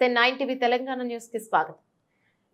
నమస్తే nine TV Telangana న్యూస్కి స్వాగతం.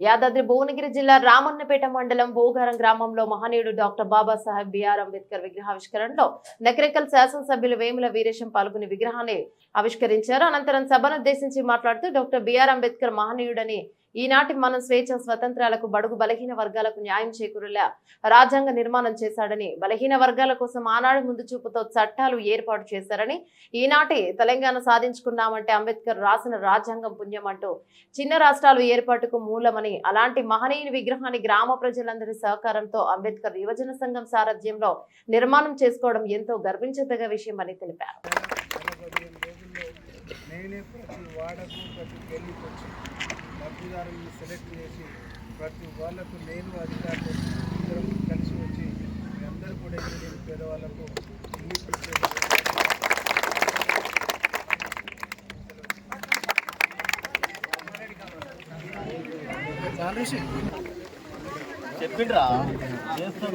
యాదాద్రి భువనగిరి జిల్లా రామన్నపేట మండలం బోగారం గ్రామంలో మహనీయుడు doctor Babasaheb B R Ambedkar విగ్రహావిష్కరణలో Nakrekal శాసనసభ్యులు వేముల వీరేశం పాల్గొని విగ్రహాన్ని ఆవిష్కరించారు. అనంతరం సభనుద్దేశించి మాట్లాడుతూ డాక్టర్ బిఆర్ అంబేద్కర్ మహనీయుడని ఈనాటి మనం స్వేచ్ఛ స్వతంత్రాలకు బడుగు బలహీన వర్గాలకు న్యాయం చేకూరేలా రాజ్యాంగ నిర్మాణం చేశాడని బలహీన వర్గాల కోసం ఆనాడు ముందు చూపుతో చట్టాలు ఏర్పాటు చేశారని ఈనాటి తెలంగాణ సాధించుకున్నామంటే అంబేద్కర్ రాసిన రాజ్యాంగం పుణ్యం అంటూ చిన్న రాష్ట్రాలు ఏర్పాటుకు మూలమని అలాంటి మహనీయుని విగ్రహాన్ని గ్రామ ప్రజలందరి సహకారంతో అంబేద్కర్ యువజన సంఘం సారథ్యంలో నిర్మాణం చేసుకోవడం ఎంతో గర్వించదగ్గ విషయమని తెలిపారు. నేనే ప్రతి వాడకు ప్రతి గల్లీకి వచ్చి లబ్ధిదారులను సెలెక్ట్ చేసి ప్రతి వాళ్ళకు నేను అధికారులు ఇద్దరం కలిసి వచ్చి మీ అందరూ కూడా ఇంజనీరింగ్ పేదవాళ్ళకు చెప్పిండ్రా? చేస్తాం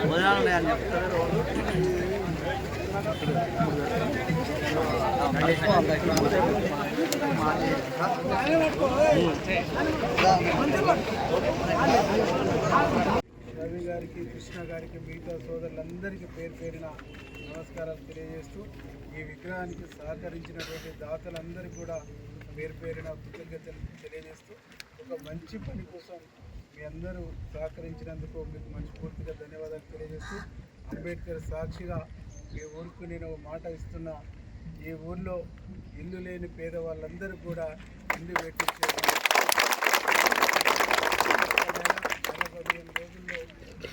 మనం చెప్తారు రవి గారికి కృష్ణ గారికి మిగతా సోదరులందరికీ పేరు పేరిన నమస్కారాలు తెలియజేస్తూ ఈ విగ్రహానికి సహకరించినటువంటి దాతలందరూ కూడా పేరు పేరిన కృతజ్ఞతలు తెలియజేస్తూ ఒక మంచి పని కోసం మీ అందరూ సహకరించినందుకు మీకు మనస్ఫూర్తిగా ధన్యవాదాలు తెలియజేస్తూ అంబేద్కర్ సాక్షిగా ఈ ఊరికి నేను ఒక మాట ఇస్తున్నా. ఈ ఊర్లో ఇల్లు లేని పేదవాళ్ళందరూ కూడా ఇల్లు పెట్టించే పదిహేను రోజుల్లో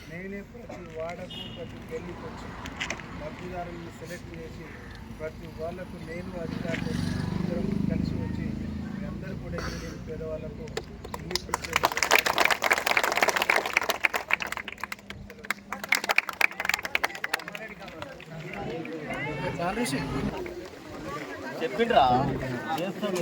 నేనే ప్రతి వాడకు ప్రతి గల్లీకి వచ్చి లబ్ధిదారులను సెలెక్ట్ చేసి ప్రతి వాళ్ళకు నేను అధికారులు అందరం కలిసి వచ్చి మీ అందరూ కూడా ఇంజనీరింగ్ పేదవాళ్ళకు ఇల్లు చెప్పిండ్రా. చేస్తాడు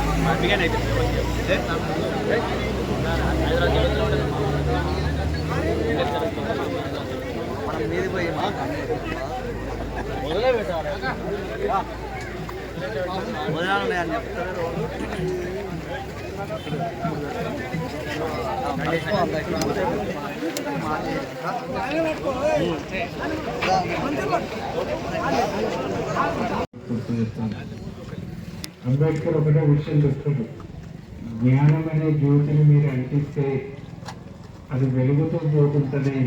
కాలం పండింది మనం మీది పోయి మొదలే పెట్టాలి మొదలు అని చెప్తారు గుర్తు చేస్తాను అంబేద్కర్ ఒకటే విషయం చెప్తాడు జ్ఞానం అనే జ్యోతిని మీరు అంటిస్తే అది వెలుగుతూ పోతుంటది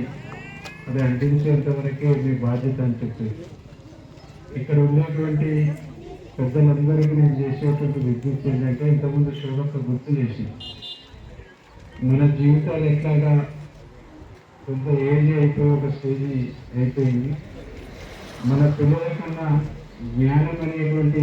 అది అంటించేంత వరకే మీ బాధ్యత అని చెప్పి ఇక్కడ ఉన్నటువంటి పెద్దలందరికీ నేను చేసేటువంటి విజ్ఞప్తి ఏంటంటే ఇంతకుముందు శోభక్క గుర్తు చేసి మన జీవితాలు ఎట్లాగా కొంత ఏజ్ అయిపోయి ఒక స్టేజ్ అయిపోయింది. మన పిల్లల కన్నా జ్ఞానం అనేటువంటి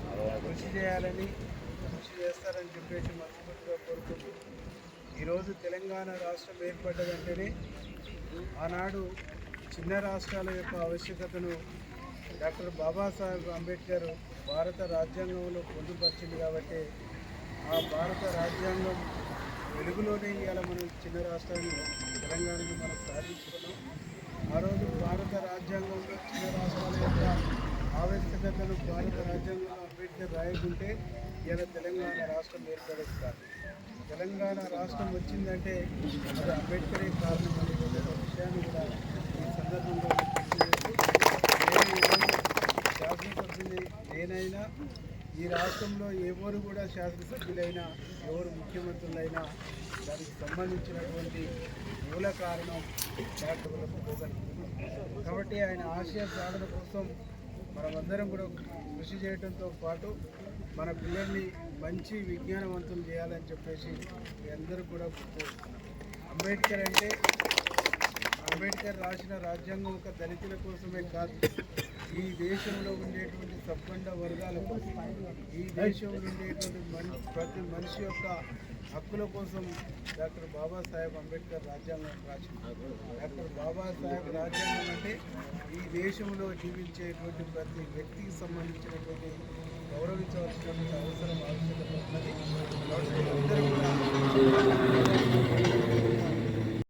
కృషి చేయాలని కృషి చేస్తారని చెప్పేసి మనస్ఫూర్తిగా కోరుకుంటూ ఈరోజు తెలంగాణ రాష్ట్రం ఏర్పడ్డదంటేనే ఆనాడు చిన్న రాష్ట్రాల యొక్క ఆవశ్యకతను డాక్టర్ బాబాసాహెబ్ అంబేద్కర్ భారత రాజ్యాంగంలో పొందుపరిచింది కాబట్టి ఆ భారత రాజ్యాంగం వెలుగులోనే ఇవాళ మనం చిన్న రాష్ట్రాన్ని తెలంగాణని మనం సాధించుకున్నాం. ఆ రోజు భారత రాజ్యాంగంలో చిన్న రాష్ట్రాల యొక్క ఆవశ్యకతను భారత రాజ్యాంగంలో అంబేద్కర్ రాయకుంటే ఇలా తెలంగాణ రాష్ట్రం ఏర్పడేది కాదు తెలంగాణ రాష్ట్రం వచ్చిందంటే అది అంబేద్కరే కారణం అనేటువంటి ఒక విషయాన్ని కూడా ఈ సందర్భంగా గుర్తు శాసనసభ్యుని నేనైనా ఈ రాష్ట్రంలో ఎవరు కూడా శాసనసభ్యులైనా ఎవరు ముఖ్యమంత్రులైనా దానికి సంబంధించినటువంటి మూల కారణం డాక్టర్ కాబట్టి ఆయన ఆశయ సాధన కోసం మనమందరం కూడా కృషి చేయడంతో పాటు మన పిల్లల్ని మంచి విజ్ఞానవంతులు చేయాలని చెప్పేసి మీ అందరూ కూడా అంబేద్కర్ అంటే అంబేద్కర్ రాసిన రాజ్యాంగం ఒక దళితుల కోసమే కాదు ఈ దేశంలో ఉండేటువంటి తప్పండ వర్గాల కోసం ఈ దేశంలో ఉండేటువంటి మన్ ప్రతి మనిషి యొక్క హక్కుల కోసం డాక్టర్ బాబాసాహెబ్ అంబేద్కర్ రాజ్యాంగం రాసింది. డాక్టర్ బాబాసాహెబ్ రాజ్యాంగం అంటే ఈ దేశంలో జీవించేటువంటి ప్రతి వ్యక్తికి సంబంధించినటువంటి గౌరవించవలసినటువంటి అవసరం ఆవశ్యకత ఉన్నది. అందరూ కూడా